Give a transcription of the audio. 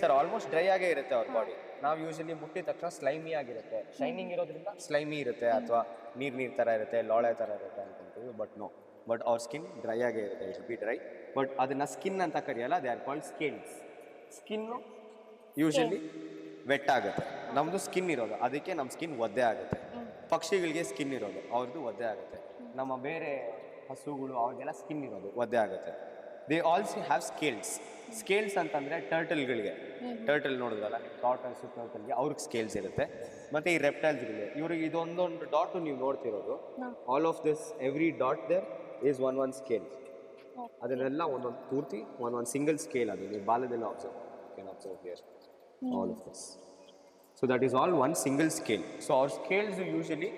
Sir almost dry ಆಗೇ ಇರುತ್ತೆ ಅವ್ರ ಬಾಡಿ ನಾವು ಯೂಶಲಿ ಮುಟ್ಟಿದ ತಕ್ಷಣ ಸ್ಲೈಮಿ ಆಗಿರುತ್ತೆ. ಶೈನಿಂಗ್ ಇರೋದ್ರಿಂದ ಸ್ಲೈಮಿ ಇರುತ್ತೆ ಅಥವಾ ನೀರ್ ನೀರ್ ತರ ಇರುತ್ತೆ, ಲೋಳೆ ತರ ಇರುತ್ತೆ ಅನ್ಕೊಂತೀವಿ ಬಟ್ ನೋ ಬಟ್ ಅವ್ರ ಸ್ಕಿನ್ ಡ್ರೈ ಆಗೇ ಇರುತ್ತೆ ಇಟ್ ಬಿ ಡ್ರೈ ಬಟ್ ಅದನ್ನ ಸ್ಕಿನ್ ಅಂತ ಕರೆಯಲ್ಲ they are called skins skin usually wet ಆಗುತ್ತೆ. ನಮ್ಮದು ಸ್ಕಿನ್ ಇರೋದು. ಅದಕ್ಕೆ ನಮ್ಮ ಸ್ಕಿನ್ ಒದ್ದೆ ಆಗುತ್ತೆ. ಪಕ್ಷಿಗಳಿಗೆ ಸ್ಕಿನ್ ಇರೋದು. ಅವ್ರದ್ದು ಒದ್ದೆ ಆಗುತ್ತೆ. ನಮ್ಮ ಬೇರೆ ಹಸುಗಳು, ಅವ್ರಿಗೆಲ್ಲ ಸ್ಕಿನ್ ಇರೋದು, ಒದ್ದೆ ಆಗುತ್ತೆ. They also have scales scales ಅಂತಂದರೆ ಟರ್ಟಲ್ಗಳಿಗೆ ಟರ್ಟಲ್ ನೋಡಿದ್ರಲ್ಲ ಟಾಟಲ್ಸ್ ಟರ್ಟಲ್ಗೆ ಅವ್ರಿಗೆ ಸ್ಕೇಲ್ಸ್ ಇರುತ್ತೆ. ಮತ್ತು ಈ ರೆಪ್ಟೈಲ್ಸ್ಗಳಿಗೆ ಇವ್ರಿಗೆ ಇದೊಂದೊಂದು ಡಾಟು ನೀವು ನೋಡ್ತಿರೋದು. All of this every dot there is one one scale ಅದನ್ನೆಲ್ಲ ಒಂದೊಂದು ಪೂರ್ತಿ ಒಂದೊಂದು ಸಿಂಗಲ್ ಸ್ಕೇಲ್ ಅದು. ನೀವು ಬಾಲದಲ್ಲಿ observe can observe here all of this so that is all one single scale so ಅವ್ರ ಸ್ಕೇಲ್ಸ್ ಯೂಶಲಿ